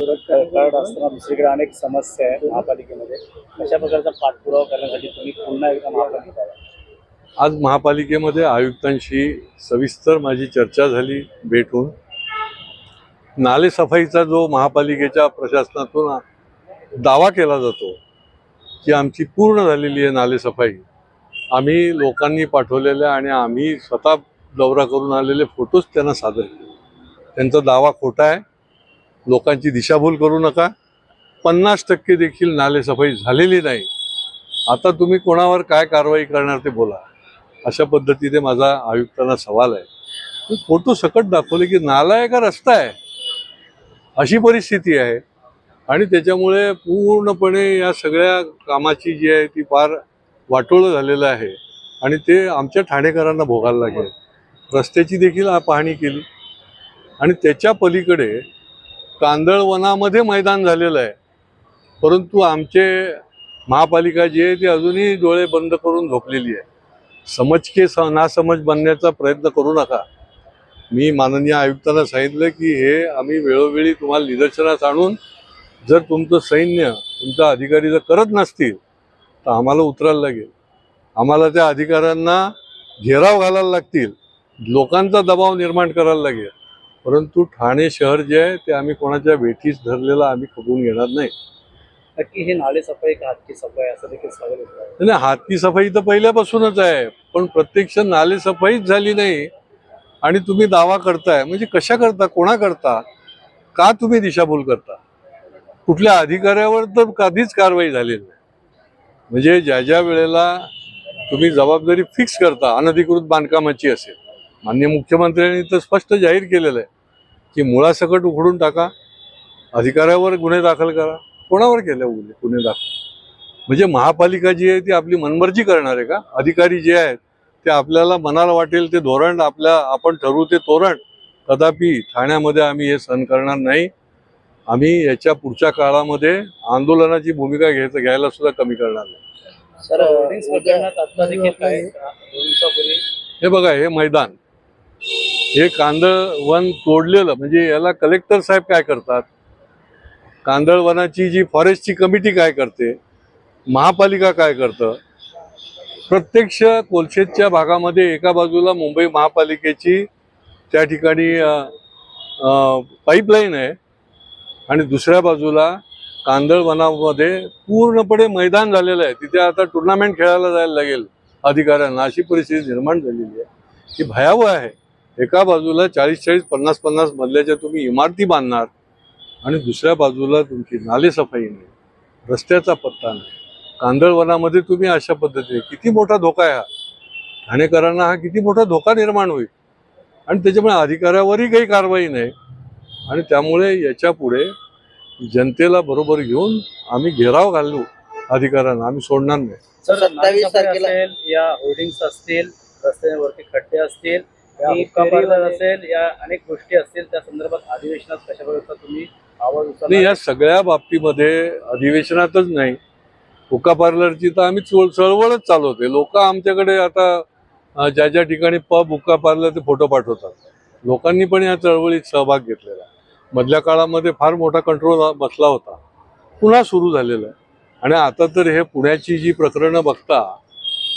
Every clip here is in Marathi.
करत असताना दुसरीकडे अनेक समस्या आहे महापालिकेमध्ये. अशा प्रकारचा पाठपुरावा करण्यासाठी तुम्ही पुन्हा एकदा महापालिका आज महापालिकेमध्ये आयुक्तांशी सविस्तर माझी चर्चा झाली भेटून. नालेसफाईचा जो महापालिकेच्या प्रशासनातून दावा केला जातो की आमची पूर्ण झालेली आहे नालेसफाई आम्ही लोकांनी पाठवलेल्या आणि आम्ही स्वतः दौरा करून आलेले फोटोज त्यांना सादर केले. त्यांचा दावा खोटा आहे. लोकांची दिशाभूल करू नका. पन्नास टक्के देखील नालेसफाई झालेली नाही. आता तुम्ही कोणावर काय कारवाई करणार ते बोला. अशा पद्धतीने माझा आयुक्तांना सवाल आहे. फोटो सकट दाखवले की नाला आहे का रस्ता आहे? अशी परिस्थिती आहे. आणि त्याच्यामुळे पूर्णपणे या सगळ्या कामाची जी आहे ती फार वाटोळं झालेलं आहे. आणि ते आमच्या ठाणेकरांना भोगायला लागेल. रस्त्याची देखील पाहणी केली. आणि त्याच्या पलीकडे कांदळवनामध्ये मैदान झालेलं आहे. परंतु आमचे महापालिका जी आहे ती अजूनही डोळे बंद करून झोपलेली आहे. समज के स नासमज बनण्याचा प्रयत्न करू नका. मी माननीय आयुक्तांना सांगितलं की हे आम्ही वेळोवेळी तुम्हाला निदर्शनास आणून जर तुमचं सैन्य तुमचा अधिकारी जर करत नसतील तर आम्हाला उतरायला लागेल. आम्हाला त्या अधिकाऱ्यांना घेराव घालायला लागतील. लोकांचा दबाव निर्माण करायला लागेल. परंतु ठाणे शहर जे आहे ते आम्ही कोणाच्या भेटीस धरलेलं आम्ही खपवून घेणार नाही. नक्की हे नाले सफाई का हातची सफाई असं देखील आहे. नाही हाती सफाई तर पहिल्यापासूनच आहे पण प्रत्यक्ष नाले सफाईच झाली नाही. आणि तुम्ही दावा करताय म्हणजे कशा करता कोणा करता का तुम्ही दिशाभूल करता? कुठल्या अधिकाऱ्यावर तर कधीच कारवाई झालेली नाही. म्हणजे ज्या ज्या वेळेला तुम्ही जबाबदारी फिक्स करता अनधिकृत बांधकामाची असेल. मान्य मुख्यमंत्र्यांनी तर स्पष्ट जाहीर केलेलं आहे. की मुळासकट उखडून टाका. अधिकाऱ्यावर गुन्हे दाखल करा. कोणावर केले गुन्हे गुन्हे दाखल. म्हणजे महापालिका जी आहे ती आपली मनमर्जी करणार आहे का? अधिकारी जे आहेत ते आपल्याला मनाला वाटेल ते धोरण आपल्या आपण ठरवू ते तोरण. कदापि ठाण्यामध्ये आम्ही हे सहन करणार नाही. आम्ही याच्या पुढच्या काळामध्ये आंदोलनाची भूमिका घ्यायचं घ्यायला सुद्धा कमी करणार नाही. हे बघा हे मैदान. हे कांदळ वन तोडलेलं म्हणजे याला कलेक्टर साहेब काय करतात? कांदळवनाची जी फॉरेस्टची कमिटी काय करते? महापालिका काय करतं? प्रत्यक्ष कोलशेतच्या भागामध्ये एका बाजूला मुंबई महापालिकेची त्या ठिकाणी पाईपलाईन आहे आणि दुसऱ्या बाजूला कांदळवनामध्ये पूर्णपणे मैदान झालेलं आहे. तिथे आता टुर्नामेंट खेळायला जायला लागेल अधिकाऱ्यांना. अशी परिस्थिती निर्माण झालेली आहे. ती भयावह आहे. एका बाजूला चाळीस चाळीस पन्नास पन्नास मधल्याच्या तुम्ही इमारती बांधणार आणि दुसऱ्या बाजूला तुमची नालेसफाई नाही रस्त्याचा पत्ता नाही कांदळवनामध्ये तुम्ही अशा पद्धतीने किती मोठा धोका आहे हा? ठाणेकरांना हा किती मोठा धोका निर्माण होईल? आणि त्याच्यामुळे अधिकाऱ्यावरही काही कारवाई नाही. आणि त्यामुळे याच्यापुढे जनतेला बरोबर घेऊन आम्ही घेराव घालू अधिकाऱ्यांना आम्ही सोडणार नाही. सर 27 नाले सफाई तारखेला- असेल या होर्डिंग्स असतील रस्त्यावरती खड्डे असतील असेल या अनेक गोष्टी असतील त्या संदर्भात अधिवेशनात तुम्ही आवाज नाही या सगळ्या बाबतीमध्ये अधिवेशनातच नाही. हुक्का पार्लरची तर आम्ही चळ चळवळच चालवते लोक आमच्याकडे आता ज्या ज्या ठिकाणी पब हुक्का पार्लर ते फोटो पाठवतात. लोकांनी पण या चळवळीत सहभाग घेतलेला. मधल्या काळामध्ये फार मोठा कंट्रोल बसला होता. पुन्हा सुरू झालेला आहे. आणि आता तर हे पुण्याची जी प्रकरणं बघता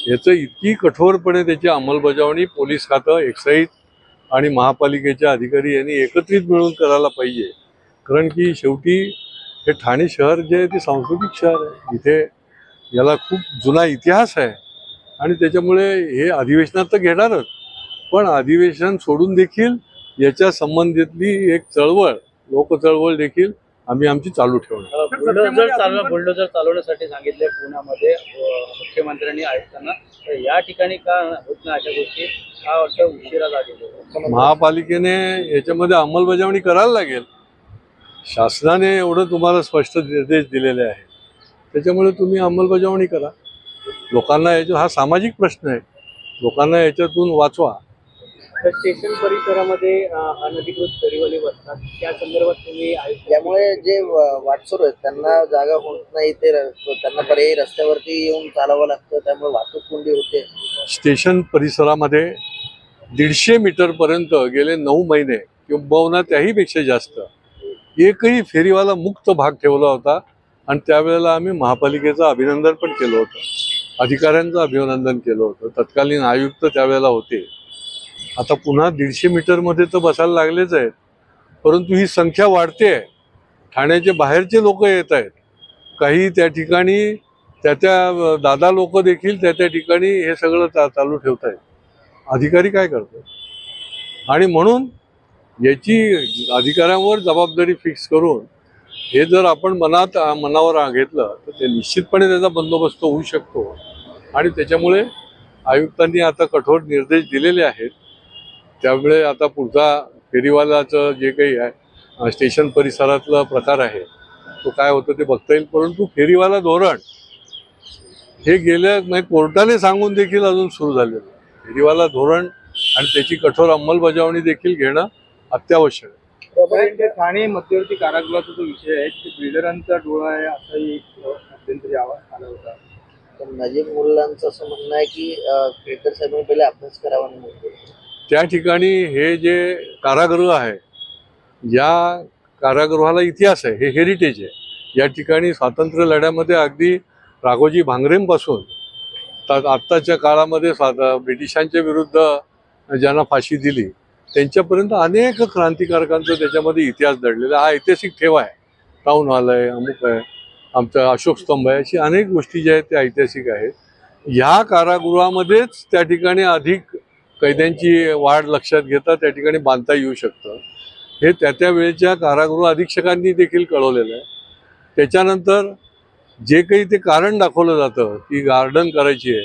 याचं इतकी कठोरपणे त्याची अंमलबजावणी पोलीस खातं एक्साईज आणि महापालिकेच्या अधिकारी यांनी एकत्रित मिळून करायला पाहिजे. कारण की शेवटी हे ठाणे शहर जे आहे ते सांस्कृतिक शहर आहे. इथे याला खूप जुना इतिहास आहे. आणि त्याच्यामुळे हे अधिवेशनात तर घेणारच. पण अधिवेशन सोडून देखील याच्या संबंधितली एक चळवळ लोकचळवळ देखील आम्ही आमची चालू ठेवणार. बुलडोजर चालव बुलडोजर चालवण्यासाठी सांगितले पुण्यामध्ये मुख्यमंत्र्यांनी आयुक्तांना. तर या ठिकाणी का होत नाही अशा गोष्टी? का वाटतं उशिरा झालेल्या महापालिकेने याच्यामध्ये अंमलबजावणी करायला लागेल. शासनाने एवढं तुम्हाला स्पष्ट निर्देश दिलेले आहे त्याच्यामुळे तुम्ही अंमलबजावणी करा. लोकांना याच्या हा सामाजिक प्रश्न आहे. लोकांना याच्यातून वाचवा. स्टेशन परिसरामध्ये अनधिकृत फेरीवाले बसतात. त्या संदर्भात तुम्ही त्यामुळे जे वाटसरू आहेत त्यांना जागा होत नाही ते त्यांना पर्यायी रस्त्यावरती येऊन चालावं लागतं त्यामुळे वाहतूक कोंडी होते. स्टेशन परिसरामध्ये दीडशे मीटरपर्यंत गेले नऊ महिने किंबहुना त्याही पेक्षा जास्त. एकही फेरीवाला मुक्त भाग ठेवला होता आणि त्यावेळेला आम्ही महापालिकेचं अभिनंदन पण केलं होतं. अधिकाऱ्यांचं अभिनंदन केलं होतं. तत्कालीन आयुक्त त्यावेळेला होते. आता पुन्हा दीडशे मीटरमध्ये तर बसायला लागलेच आहेत. परंतु ही संख्या वाढते आहे. ठाण्याचे बाहेरचे लोक येत आहेत. काही त्या ठिकाणी त्या त्या दादा लोक देखील त्या त्या ठिकाणी हे सगळं चा चालू ठेवत आहेत. अधिकारी काय करतात? आणि म्हणून याची अधिकाऱ्यांवर जबाबदारी फिक्स करून हे जर आपण मनात मनावर घेतलं तर ते निश्चितपणे त्याचा बंदोबस्त होऊ शकतो. आणि त्याच्यामुळे आयुक्तांनी आता कठोर निर्देश दिलेले आहेत. त्यामुळे आता पुढचा फेरीवाल्याचं जे काही आहे स्टेशन परिसरातला प्रकार आहे तो काय होतं ते बघता येईल परंतु फेरीवाला धोरण हे गेल्या म्हणजे कोर्टाने सांगून देखील अजून सुरू झालेलं आहे. फेरीवाला धोरण आणि त्याची कठोर अंमलबजावणी देखील घेणं अत्यावश्यक आहे ठाणे मध्यवर्ती कारागृहाचा जो विषय आहे ते बिल्डरांचा डोळा आहे असाही मध्यंतरी आवाज आला होता पण नजीब मुलांचं असं म्हणणं आहे की केळकर साहेबांनी पहिले अभ्यास करावा बोलावं. त्या ठिकाणी हे जे कारागृह आहे या कारागृहाला इतिहास आहे हे हेरिटेज आहे. या ठिकाणी स्वातंत्र्य लढ्यामध्ये अगदी राघोजी भांगरेंपासून तर आत्ताच्या काळामध्ये स्वात ब्रिटिशांच्या विरुद्ध ज्यांना फाशी दिली त्यांच्यापर्यंत अनेक क्रांतिकारकांचा त्याच्यामध्ये इतिहास दडलेला हा ऐतिहासिक ठेवा आहे. टाऊन हॉल आहे अमुक आहे आमचा अशोक स्तंभ आहे अशी अनेक गोष्टी ज्या आहेत त्या ऐतिहासिक आहेत. ह्या कारागृहामध्येच त्या ठिकाणी अधिक कैद्यांची वाढ लक्षात घेता त्या ठिकाणी बांधता येऊ शकतं. हे त्या त्या वेळेच्या कारागृह अधीक्षकांनी देखील कळवलेलं आहे. त्याच्यानंतर जे काही ते कारण दाखवलं जातं की गार्डन करायची आहे.